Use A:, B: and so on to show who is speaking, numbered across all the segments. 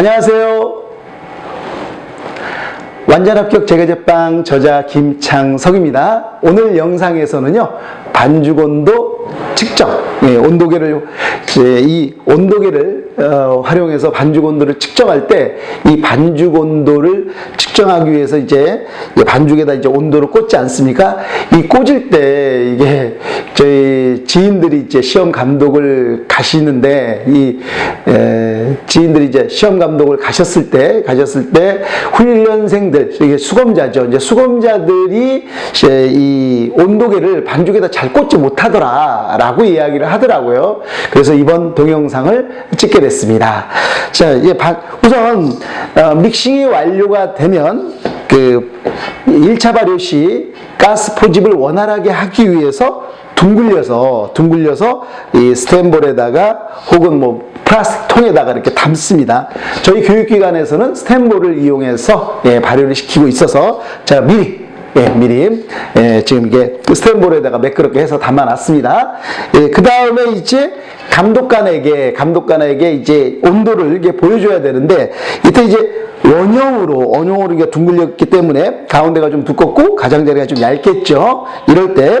A: 안녕하세요. 완전 합격 제과제빵 저자 김창석입니다. 오늘 영상에서는요, 반죽 온도 측정, 예, 온도계를, 이제 이 온도계를 어, 활용해서 반죽 온도를 측정할 때 이 반죽 온도를 측정하기 위해서 이제 이 반죽에다 이제 온도를 꽂지 않습니까? 이 꽂을 때 이게 저희 지인들이 이제 시험 감독을 가시는데 이 에, 지인들이 이제 시험 감독을 가셨을 때 가셨을 때 훈련생들 이게 수검자죠. 이제 수검자들이 이제 이 온도계를 반죽에다 잘 꽂지 못하더라라고 이야기를 하더라고요. 그래서 이번 동영상을 찍게 됐습니다. 자, 이제 반- 우선 어, 믹싱이 완료가 되면 그 1차 발효 시 가스 포집을 원활하게 하기 위해서 둥글려서 둥글려서 이 스텐볼에다가 혹은 뭐 플라스틱 통에다가 이렇게 담습니다. 저희 교육기관에서는 스텐볼을 이용해서 예, 발효를 시키고 있어서 자 미리 예, 미리 예, 지금 이게 스텐볼에다가 매끄럽게 해서 담아놨습니다. 예, 그 다음에 이제 감독관에게 감독관에게 이제 온도를 이게 보여줘야 되는데 이때 이제 원형으로 원형으로 이게 둥글렸기 때문에 가운데가 좀 두껍고 가장자리가 좀 얇겠죠. 이럴 때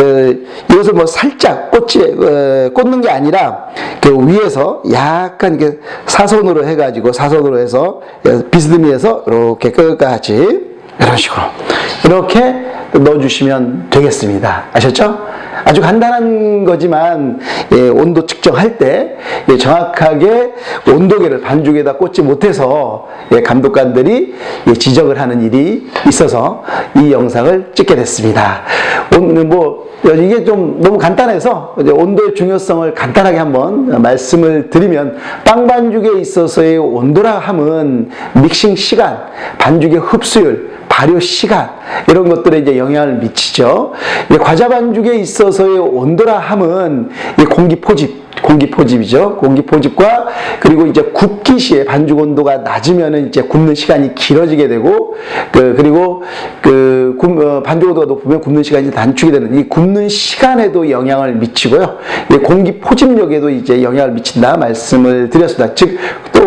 A: 어, 이것을 뭐 살짝 꽂지 어, 꽂는 게 아니라 그 위에서 약간 이렇게 사선으로 해가지고 사선으로 해서 어, 비스듬히해서 이렇게 끝까지 이런 식으로 이렇게 넣어주시면 되겠습니다. 아셨죠? 아주 간단한 거지만 예, 온도 측정할 때 예, 정확하게 온도계를 반죽에다 꽂지 못해서 예, 감독관들이 예, 지적을 하는 일이 있어서 이 영상을 찍게 됐습니다. 오늘 뭐 이게 좀 너무 간단해서 온도의 중요성을 간단하게 한번 말씀을 드리면 빵 반죽에 있어서의 온도라 함은 믹싱 시간, 반죽의 흡수율, 발효 시간 이런 것들에 이제 영향을 미치죠. 이 과자 반죽에 있어서의 온도라 함은 이 공기 포집, 공기 포집이죠. 공기 포집과 그리고 이제 굽기 시에 반죽 온도가 낮으면은 이제 굽는 시간이 길어지게 되고 그 그리고 그 굽- 어, 반죽 온도가 높으면 굽는 시간이 단축이 되는 이 굽는 시간에도 영향을 미치고요. 이 공기 포집력에도 이제 영향을 미친다 말씀을 드렸습니다. 즉또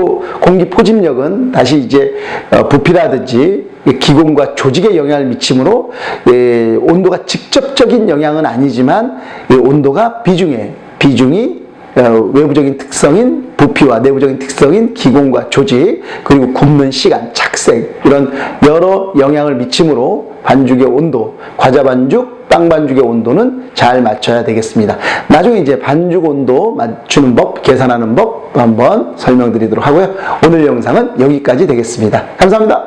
A: 공기 포집력은 다시 이제 어, 부피라든지 이 기공과 조직에 영향을 미치므로 예, 온도가 직접적인 영향은 아니지만 이 온도가 비중에 비중이 어, 외부적인 특성인 부피와 내부적인 특성인 기공과 조직 그리고 굽는 시간, 착색 이런 여러 영향을 미치므로 반죽의 온도, 과자 반죽, 빵 반죽의 온도는 잘 맞춰야 되겠습니다. 나중에 이제 반죽 온도 맞추는 법, 계산하는 법 한번 설명드리도록 하고요. 오늘 영상은 여기까지 되겠습니다. 감사합니다.